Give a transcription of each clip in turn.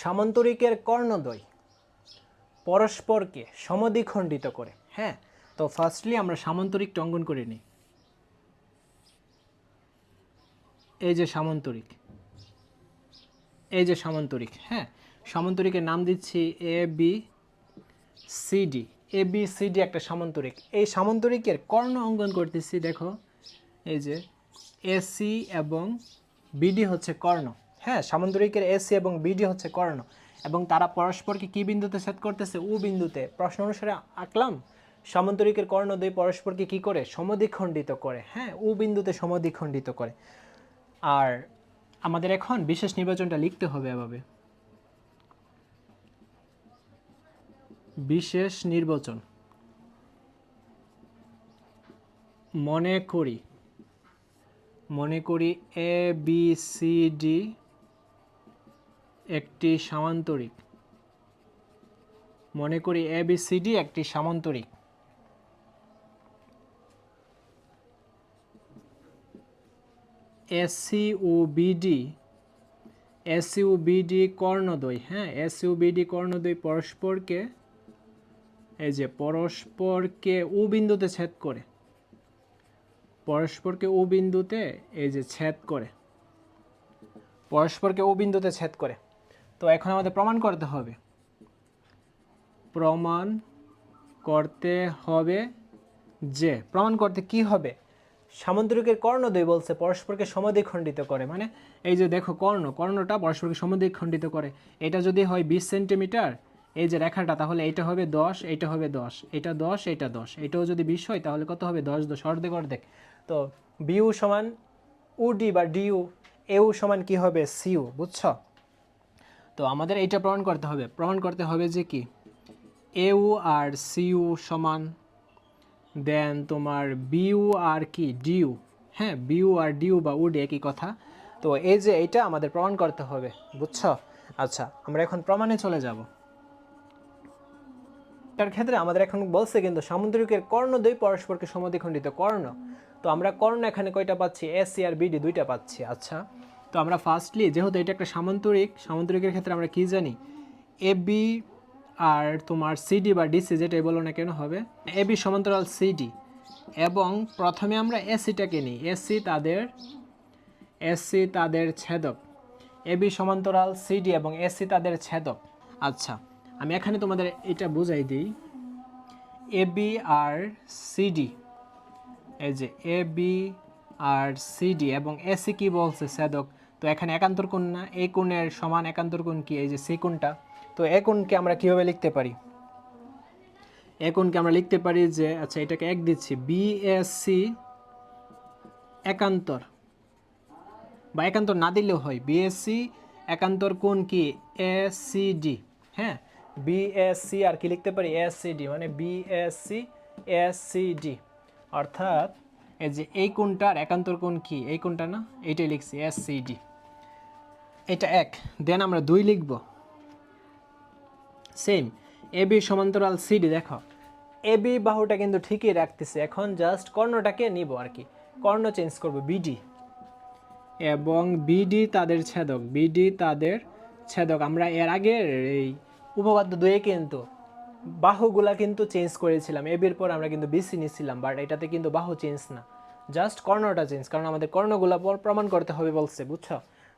সামান্তরিকের কর্ণদ্বয় পরস্পরকে সমদ্বিখণ্ডিত করে। হ্যাঁ তো ফার্স্টলি আমরা সামান্তরিকটা অঙ্কন করে নিই। এই যে সামান্তরিক, এই যে সামান্তরিক হ্যাঁ সামান্তরিকের নাম দিচ্ছি A B CD A B CD একটা সামান্তরিক। এই সামান্তরিকের কর্ণ অঙ্কন করতেছি, দেখো, এই যে এসি এবং বিডি হচ্ছে কর্ণ। হ্যাঁ সামান্তরিকের এসি এবং বিডি হচ্ছে কর্ণ। এবং তারা পরস্পরকে কি বিন্দুতে ছেদ করতেছে? উ বিন্দুতে। প্রশ্ন অনুসারে আঁকলাম সামান্তরিকের কর্ণ দুই পরস্পরকে কি করে? সমদ্বিখণ্ডিত করে। হ্যাঁ উ বিন্দুতে সমদ্বিখণ্ডিত করে। আর আমাদের এখন বিশেষ নির্বাচনটা লিখতে হবে এভাবে। বিশেষ নির্বাচন। মনে করি। মনে করি এ বি সি ডি একটি সামান্তরিক। মনে করি এ বি সি ডি একটি সামান্তরিক। এসি ও বিডি এসি ও বিডি কর্ণদ্বয় হ্যাঁ? এসি ও বিডি কর্ণদ্বয় পরস্পরকে, এই যে পরস্পরকে ও বিন্দুতে ছেদ করে। পরস্পরকে ও বিন্দুতে এই যে ছেদ করে। পরস্পরকে ও বিন্দুতে ছেদ করে। তো এখন আমাদের প্রমাণ করতে হবে। প্রমাণ করতে হবে যে, প্রমাণ করতে কি হবে? সামান্তরিকের কর্ণদ্বয় বলছে, পরস্পরকে সমদ্বিখণ্ডিত করে। মানে এই যে দেখো কর্ণ, কর্ণটা পরস্পরকে সমদ্বিখণ্ডিত করে। এটা যদি হয় বিশ সেন্টিমিটার, এই যে রেখাটা, তাহলে এটা হবে দশ, এটা হবে দশ। এটা দশ এটা দশ। এটাও যদি বিশ হয়, তাহলে কত হবে? দশ দশ, অর্ধেক অর্ধেক। তো বিউ সমান উডি বা ডিউ এউ সমান কি হবে? সিউ বুঝছ? তো আমাদের এইটা প্রমাণ করতে হবে। প্রমাণ করতে হবে যে কি? এউ আর সিউ সমান দেন তোমার বিউ আর কি? ডিউ হ্যাঁ বিউ আর ডিউ বা উড একই কথা। তো এই যে এইটা আমাদের প্রমাণ করতে হবে, বুঝছ? আচ্ছা আমরা এখন প্রমাণে চলে যাব। তার ক্ষেত্রে আমাদের এখন বলছে কিন্তু সামুদ্রিকের কর্ণ দুই পরস্পরকে সমদ্বিখণ্ডিত কর্ণ। তো আমরা কর্ণ এখানে কয়টা পাচ্ছি? এস আর বিডি দুইটা পাচ্ছি। আচ্ছা তো আমরা ফার্স্টলি যেহেতু এটা একটা সামান্তরিক, সামান্তরিকের ক্ষেত্রে আমরা কি জানি? এ বি আর তোমার সিডি বা ডিসি যেটাই বলো না কেন হবে? এ বি সমান্তরাল সিডি এবং প্রথমে আমরা এসিটাকে নিই। এসি তাদের এসি তাদের ছেদক। এ বি সমান্তরাল সিডি এবং এসি তাদের ছেদক। আচ্ছা আমি এখানে তোমাদের এটা বুঝাই দিই। এ বি আর সিডি এই যে এ বি আর সিডি এবং এসি কি বলছে? সেদক তো এখানে একান্তর কোণ না? এই কোণের সমান একান্তর কোণ কি? এই যে সি কোণটা। তো এ কোণকে আমরা কীভাবে লিখতে পারি? এ কোণকে আমরা লিখতে পারি যে আচ্ছা এটাকে এক দিচ্ছি। বিএসসি একান্তর। বা একান্তর না দিলেও হয়। বিএসসি একান্তর কোণ কি? এসিডি হ্যাঁ? বিএসসি আর কি লিখতে পারি? এসসিডি মানে বিএসসি এসসিডি অর্থাৎ এই যে এই কোণটার একান্তর কোণ কি? এই কোণটা না? এইটাই লিখছি এস সি ডি এটা এক। দেন আমরা দুই লিখব। সেম এ বি সমান্তরাল সিডি দেখো। এ বি বাহুটা কিন্তু ঠিকই রাখতেছে। এখন জাস্ট কর্ণটাকে নিব আর কি কর্ণ চেঞ্জ করব বিডি এবং বিডি তাদের ছেদক। বিডি তাদের ছেদক। আমরা এর আগের এই উপপাদ্য দুয়ে কিন্তু বাহুগুলা কিন্তু চেঞ্জ করেছিলাম। এবির পর আমরা কিন্তু বিসি নিছিলাম বাট এটাতে কিন্তু বাহু চেঞ্জ না। জাস্ট কর্ণটা চেঞ্জ কারণ আমাদের কর্ণগুলা পর প্রমাণ করতে হবে বলছে, বুঝছ?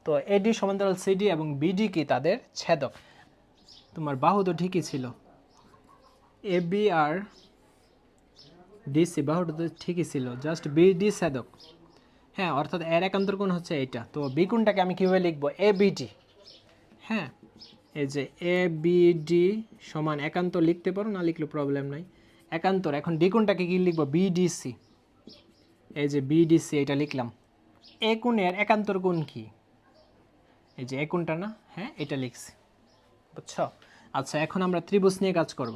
তো এডি সমান্তরাল সিডি এবং বিডি কি তাদের ছেদক? তোমার বাহু তো ঠিকই ছিল। এ বি আর ডিসি বাহুটা তো ঠিকই ছিল জাস্ট বিডি ছেদক। হ্যাঁ অর্থাৎ এর একান্তর কোণ হচ্ছে এইটা। তো বি কোণটাকে আমি কীভাবে লিখব? এ বিডি হ্যাঁ এই যে এ বি ডি সমান একান্তর লিখতে পারো, না লিখলে প্রবলেম নাই। একান্তর, এখন ডি কোণটাকে কি লিখব? বিডিসি এই যে বিডিসি এটা লিখলাম। এ একান্তর কোণ কি? এই যে এ না? হ্যাঁ এটা লিখছি। বুঝছ? আচ্ছা এখন আমরা ত্রিভুজ নিয়ে কাজ করব।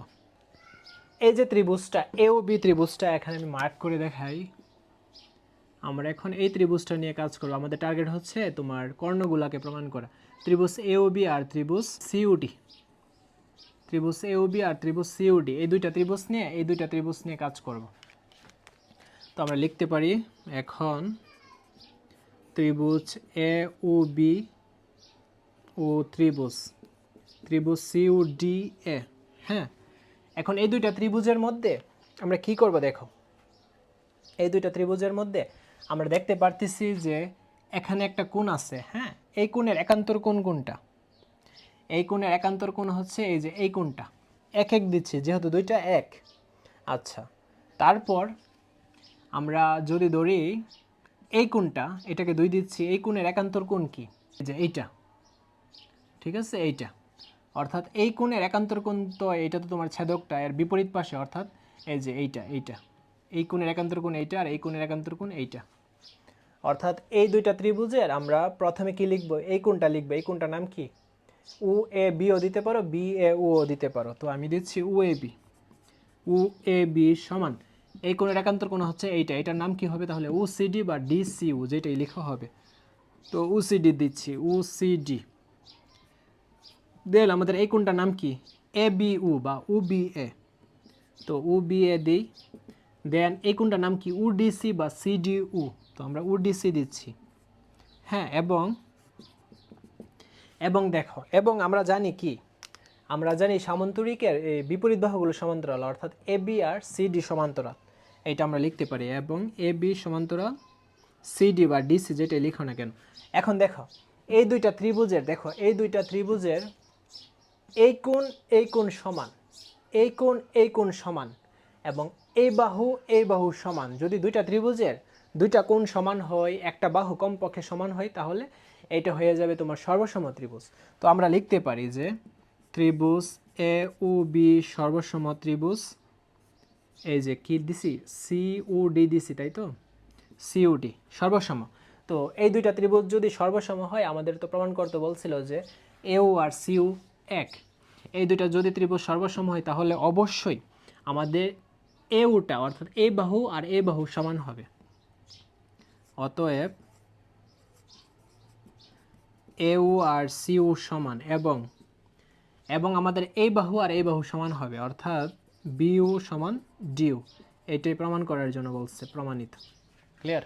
এই যে ত্রিভুজটা এ ও বি ত্রিভুজটা, এখানে আমি মার্ক করে দেখাই। আমরা এখন এই ত্রিভুজটা নিয়ে কাজ করব। আমাদের টার্গেট হচ্ছে তোমার কর্ণগুলাকে প্রমাণ করা। ত্রিভুজ এওবি আর ত্রিভুজ সিউডি ত্রিভুজ এওবি আর ত্রিভুজ সিউডি এই দুইটা ত্রিভুজ নিয়ে, এই দুইটা ত্রিভুজ নিয়ে কাজ করব। তো আমরা লিখতে পারি এখন ত্রিভুজ এ ও বি ও ত্রিভুজ। ত্রিভুজ সিউ ডি এ হ্যাঁ? এখন এই দুইটা ত্রিভুজের মধ্যে আমরা কি করব দেখো? এই দুইটা ত্রিভুজের মধ্যে আমরা দেখতে পারতেছি যে এখানে একটা কোণ আছে হ্যাঁ? এই কোণের একান্তর কোণ কোনটা? এই কোণের একান্তর কোণ হচ্ছে এই যে এই কোণটা। এক এক দিচ্ছি, যেহেতু দুইটা এক। আচ্ছা তারপর আমরা যদি ধরি এই কোণটা, এটাকে দুই দিচ্ছি, এই কোণের একান্তর কোণ কি? যে এইটা। ঠিক আছে? এইটা। অর্থাৎ এই কোণের একান্তর কোণ তো, এইটা তো তোমার ছেদকটা, এর বিপরীত পাশে, অর্থাৎ এই যে এইটা এইটা। এই কোণের একান্তর কোণ এইটা আর এই কোণের একান্তর কোণ এইটা। অর্থাৎ এই দুইটা ত্রিভুজের আমরা প্রথমে কি লিখব? এই কোণটা লিখব। এই কোণটার নাম কি? উ এ বিও দিতে পারো বি এ ও দিতে পারো। তো আমি দিচ্ছি উ A B uh A B সমান। এই কোণের একান্তর কোণ হচ্ছে এইটা। এটার নাম কি হবে? তাহলে উ সিডি বা ডি সি ইউ যেটাই লেখা হবে। তো উ সিডি দিচ্ছি। উ সিডি দেন আমাদের এই কোণটার নাম কি? এ বি উ বা উ বি এ তো উ বি এ দিই। দেন এই কোণটার নাম কি? উডিসি ডিসি বা সিডি উ তো আমরা উডিসি দিচ্ছি। হ্যাঁ এবং এবং দেখো, এবং আমরা জানি কি? আমরা জানি সামান্তরিকের এই বিপরীত বাহুগুলো সমান্তরাল, অর্থাৎ এ বি আর সিডি সমান্তরাল। এইটা আমরা লিখতে পারি, এবং এ বি সমান্তরাল সিডি বা ডিসি যেটাই লিখো না কেন। এখন দেখো, এই দুইটা ত্রিভুজের, দেখো, এই দুইটা ত্রিভুজের এই কোণ এই কোণ সমান, এই কোণ এই কোণ সমান, এবং এই বাহু এই বাহু সমান। যদি দুইটা ত্রিভুজের দুইটা কোণ সমান হয়, একটা বাহু কমপক্ষে সমান হয়, তাহলে এটা হয়ে যাবে তোমার সর্বসম ত্রিভুজ। তো আমরা লিখতে পারি যে ত্রিভুজ এ ও বি সর্বসম ত্রিভুজ, এই যে কি দিছি? সি ও ডি দিছি, তাই তো? সিউডি সর্বসম। তো এই দুইটা ত্রিভুজ যদি সর্বসম হয়, আমাদের তো প্রমাণ করতে বলছিল যে এও আর সিউ এক। এই দুইটা যদি ত্রিভুজ সর্বসম হয়, তাহলে অবশ্যই আমাদের এউটা, অর্থাৎ এ বাহু আর এ বাহু সমান হবে। অতএব এউ আর সিউ সমান এবং এবং আমাদের এই বাহু আর এই বাহু সমান হবে, অর্থাৎ বিউ সমান ডিউ। এটাই প্রমাণ করার জন্য বলছে, প্রমাণিত। ক্লিয়ার